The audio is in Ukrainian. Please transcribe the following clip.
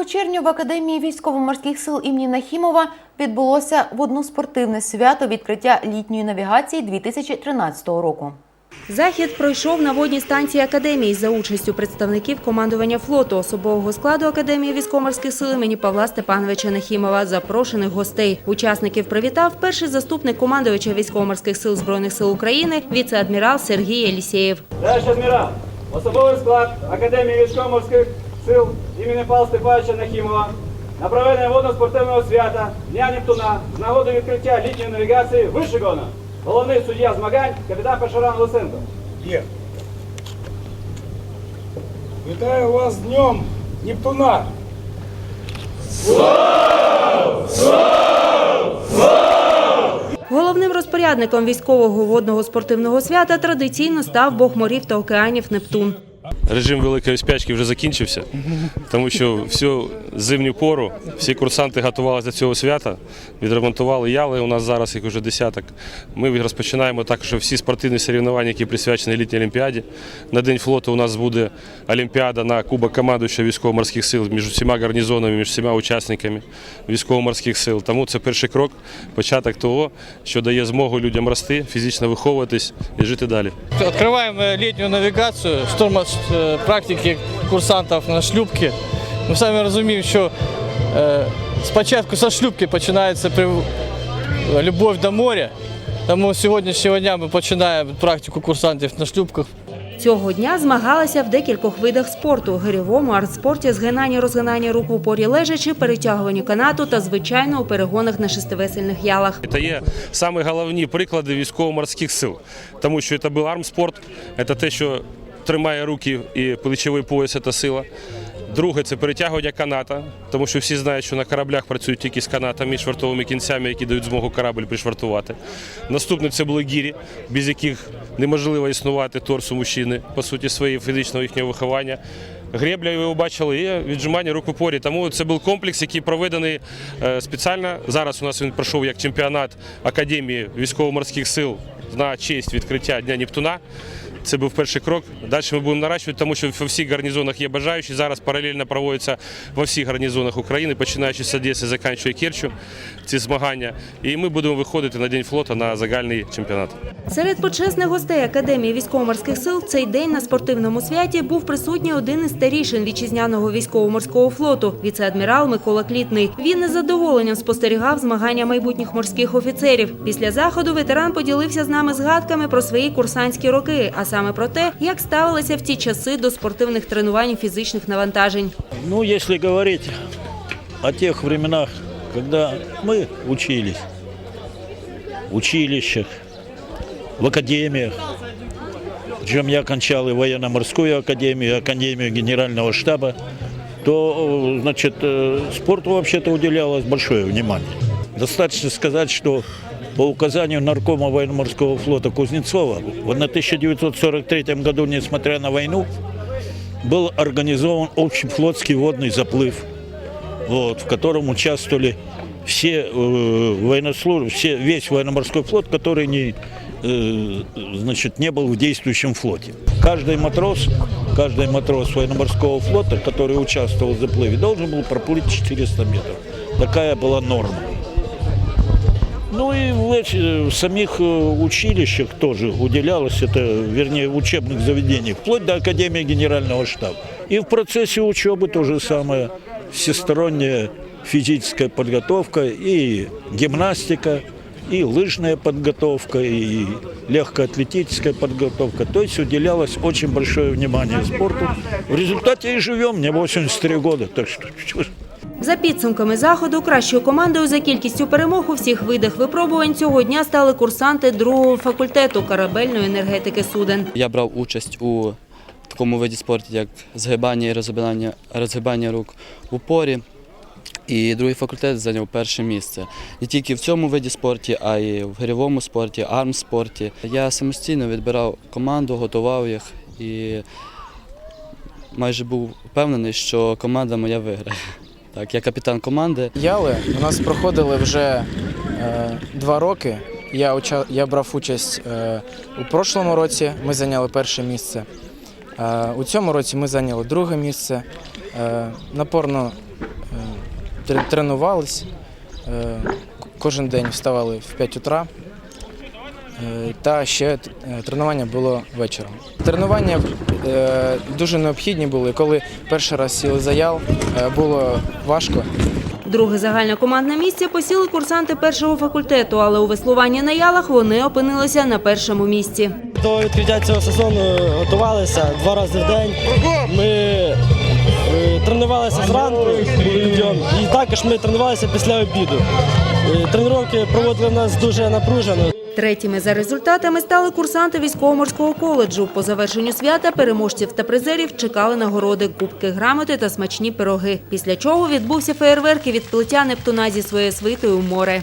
2 червня в Академії військово-морських сил імені Нахімова відбулося водноспортивне свято відкриття літньої навігації 2013 року. Захід пройшов на водній станції академії за участю представників командування флоту особового складу Академії військово-морських сил імені Павла Степановича Нахімова, запрошених гостей. Учасників привітав перший заступник командувача військово-морських сил збройних сил України, віце-адмірал Сергій Єлісєєв. Товарищ адмірал, особовий склад Академії військово-морських сил імені Павла Степановича Нахімова на проведення водно-спортивного свята Дня Нептуна з нагоди відкриття літньої навігації вишикано. Головний суддя змагань капітан Пашаран Лисенко. Є. Вітаю вас з Днем Нептуна. Головним розпорядником військового водного спортивного свята традиційно став бог морів та океанів Нептун. Режим великої спячки вже закінчився, тому що всю зимню пору всі курсанти готувалися до цього свята, відремонтували яли. У нас зараз їх вже десяток. Ми розпочинаємо також всі спортивні соревнування, які присвячені літній олімпіаді. На день флоту у нас буде олімпіада на Кубок командуючого військово-морських сил між всіма гарнізонами, між всіма учасниками військово-морських сил. Тому це перший крок, початок того, що дає змогу людям рости, фізично виховуватись і жити далі. Открываем э, летнюю навигацию, шторм э, практики курсантов на шлюпки. Ми самі розуміємо, що е, спочатку со шлюпки починається при- любов до моря. Тому з сьогоднішнього дня ми починаємо практику курсантів на шлюпках. Цього дня змагалися в декількох видах спорту: гирьовому, артспорті, згинання, розгинання рук в упорі лежачи, перетягуванню канату та звичайно у перегонах на шестивесельних ялах. Це є саме головні приклади військово-морських сил, тому що це був армспорт, це те, що тримає руки і плечовий пояс це сила. Друге це перетягування каната, тому що всі знають, що на кораблях працюють тільки з канатами, швартовими кінцями, які дають змогу корабль пришвартувати. Наступне це були гірі, без яких неможливо існувати торсу мужчини, по суті, своєї фізичного їхнього виховання. Гребля, ви бачили, і віджимання рук у порі. Тому це був комплекс, який проведений е, спеціально. Зараз у нас він пройшов як чемпіонат Академії військово-морських сил на честь відкриття Дня Нептуна. Це був перший крок. Далі ми будемо наращувати, тому що в всіх гарнізонах є бажаючі. Зараз паралельно проводяться во всіх гарнізонах України, починаючи з Одеси, закінчуючи Керчу, ці змагання. І ми будемо виходити на День флоту на загальний чемпіонат. Серед почесних гостей Академії військово-морських сил цей день на спортивному святі був присутній один із старішин вітчизняного військово-морського флоту віце-адмірал Микола Клітний. Він із задоволенням спостерігав змагання майбутніх морських офіцерів. Після заходу ветеран поділився з нами згадками про свої курсантські роки, а саме про те, як ставилися в ті часи до спортивних тренувань і фізичних навантажень. Ну, если говорить о тех временах, когда мы учились, в училищах, в академиях, причем я окончал и военно-морскую академию, и академию генерального штаба, то, э, значит, э, спорту вообще-то уделялось большое внимание. Достаточно сказать, что по указанию наркома военно-морского флота Кузнецова в 1943 году, несмотря на войну, был организован общефлотский водный заплыв, вот, в котором участвовали все э, военнослужащие, все, весь военно-морской флот, который не, э, значит, не был в действующем флоте. Каждый матрос, каждый матрос военно-морского флота, который участвовал в заплыве, должен был проплыть 400 метров. Такая была норма. Ну и в, в самих э, училищах тоже уделялось это, вернее, в учебных заведениях, вплоть до Академии Генерального штаба. И в процессе учебы то же самое, всесторонняя физическая подготовка и гимнастика, и лыжная подготовка, и легкоатлетическая подготовка. То есть уделялось очень большое внимание спорту. В результате и живем, мне 83 года, так что. За підсумками заходу, кращою командою за кількістю перемог у всіх видах випробувань цього дня стали курсанти другого факультету корабельної енергетики суден. Я брав участь у такому виді спорту, як згибання і розгибання, розгибання рук в упорі. І другий факультет зайняв перше місце. Не тільки в цьому виді спорту, а й в гирьовому спорті, армспорті. Я самостійно відбирав команду, готував їх і майже був впевнений, що команда моя виграє. Так, я капітан команди. Яли у нас проходили вже е, два роки. Я, уча, я брав участь е, у прошлому році, ми зайняли перше місце. Е, у цьому році ми зайняли друге місце. Е, напорно тр- тренувались. Е, Кожен день вставали в 5 утра. Е, Та ще е, тренування було вечором. Тренування е, дуже необхідні були. Коли перший раз сіли за ял, було важко. Друге загальнокомандне місце посіли курсанти першого факультету, але у веслуванні на ялах вони опинилися на першому місці. До відкриття цього сезону готувалися два рази в день. Ми тренувалися зранку, і також ми тренувалися після обіду. Тренування проводили в нас дуже напружено. Третіми за результатами стали курсанти військово-морського коледжу. По завершенню свята переможців та призерів чекали нагороди, кубки, грамоти та смачні пироги. Після чого відбувся феєрверк і відплиття Нептуна зі своєю свитою у море.